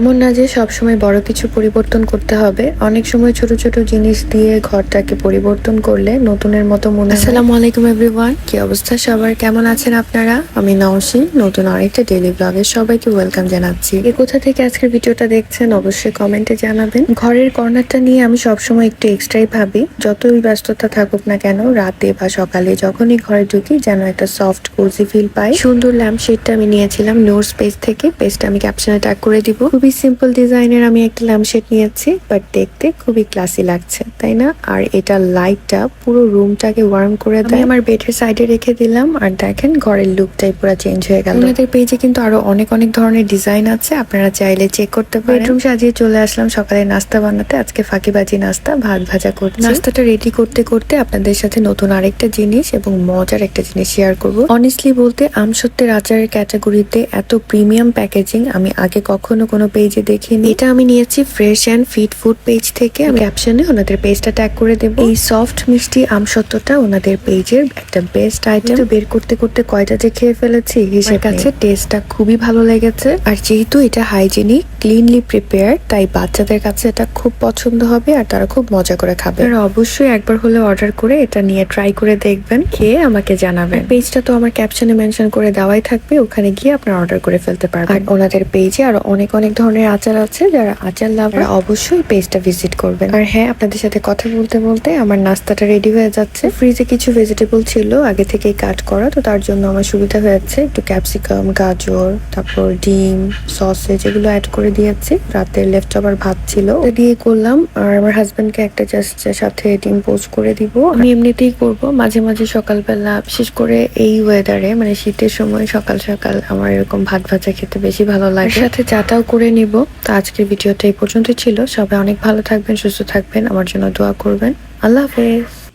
এমন না যে সবসময় বড় কিছু পরিবর্তন করতে হবে। অনেক সময় ছোট ছোট জিনিস দিয়ে ঘরটাকে পরিবর্তন করলে নতুনের মতো মনে। আসসালামু আলাইকুম এভরিওয়ান কি অবস্থা সবার? কেমন আছেন আপনারা? আমি নওশি নতুন আরেকটা ডেলি ব্লগে সবাইকে ওয়েলকাম জানাচ্ছি। এ কোথা থেকে আজকের ভিডিওটা দেখছেন অবশ্যই কমেন্টে জানাবেন। ঘরের কর্নারটা নিয়ে আমি সবসময় একটু এক্সট্রাই ভাবি। যতই ব্যস্ততা থাকুক না কেন রাতে বা সকালে যখনই ঘরে ঢুকি যেন একটা সফট কোজি ফিল পাই। সুন্দর ল্যাম্প শেডটা আমি নিয়েছিলাম নোর স্পেস থেকে। পেজটা আমি ক্যাপশনে ট্যাগ করে দিব। খুবই সিম্পল ডিজাইনের আমি একটা ল্যাম্প শেড নিয়েছি বাট দেখতে খুবই ক্লাসি লাগছে তাই না? আর এটা লাইটটা পুরো রুমটাকে ওয়ার্ম করে দেয়। আমি আমার বেডের সাইডে রেখে দিলাম আর দেখেন ঘরের লুকটাই পুরো চেঞ্জ হয়ে গেল। আমাদের পেজে কিন্তু আরও অনেক অনেক ধরনের ডিজাইন আছে আপনারা চাইলে চেক করতে পারেন। বেডরুম সাজিয়ে চলে আসলাম সকালে নাস্তা বানাতে আজকে ফাঁকিবাজি নাস্তা ভাত ভাজা করছি। নাস্তাটা রেডি করতে করতে আপনাদের সাথে নতুন আরেকটা জিনিস এবং মজার একটা জিনিস শেয়ার করব। অনেস্টলি বলতে আমসত্ত্বের আচারের ক্যাটাগরিতে এত প্রিমিয়াম প্যাকেজিং আমি আগে কখনো কোনো পেজে দেখিনি এটা আমি নিয়েছি fresh and fit food page থেকে। আমি ক্যাপশনে ওনাদের পেজটা ট্যাগ করে দেবো। এই সফট মিষ্টি আমসত্ত্বটা ওনাদের পেজের একটা বেস্ট আইটেম বের করতে করতে কয়টা যে খেয়ে ফেলেছি হিসেবে কাছে টেস্টটা খুবই ভালো লেগেছে। আর যেহেতু এটা হাইজেনিক ক্লিনলি প্রিপেয়ার তাই বাচ্চাদের কাছে এটা খুব পছন্দ হবে আর তারা খুব মজা করে খাবে। আর অবশ্যই একবার হলে অর্ডার করে এটা নিয়ে ট্রাই করে দেখবেন খেয়ে আমাকে জানাবেন। পেজটা তো আমার ক্যাপশনে মেনশন করে দেওয়াই থাকবে ওখানে গিয়ে আপনারা অর্ডার করে ফেলতে পারবেন। আর ওনাদের পেজে আরও অনেক অনেক ধরনের আচার আছে যারা আচার লাভার অবশ্যই পেজটা ভিজিট করবেন। আর হ্যাঁ আপনাদের সাথে কথা বলতে বলতে আমার নাস্তাটা রেডি হয়ে যাচ্ছে। ফ্রিজে কিছু ভেজিটেবল ছিল আগে থেকেই কাট করা তো তার জন্য আমার সুবিধা হয়েছে। একটু ক্যাপসিকাম গাজর তারপর ডিম সসেজ এগুলো অ্যাড করে দিয়েছি। রাতে লেফট ওভার ভাত ছিল। দিয়ে করলাম। আর আমার হাজব্যান্ডকে একটা জাস্ট সাথে ডিম পোস্ট করে দিব। আমি এমনিতেই করব। মাঝে মাঝে সকালবেলা বিশেষ করে এই ওয়েদারে মানে শীতের সময় সকাল সকাল আমার এরকম ভাত ভাজা খেতে বেশি ভালো লাগে। সাথে চাটাও করে নিব। তো আজকের ভিডিওটা এই পর্যন্ত ছিল। সবাই অনেক ভালো থাকবেন, সুস্থ থাকবেন। আমার জন্য দোয়া করবেন। আল্লাহ হাফেজ।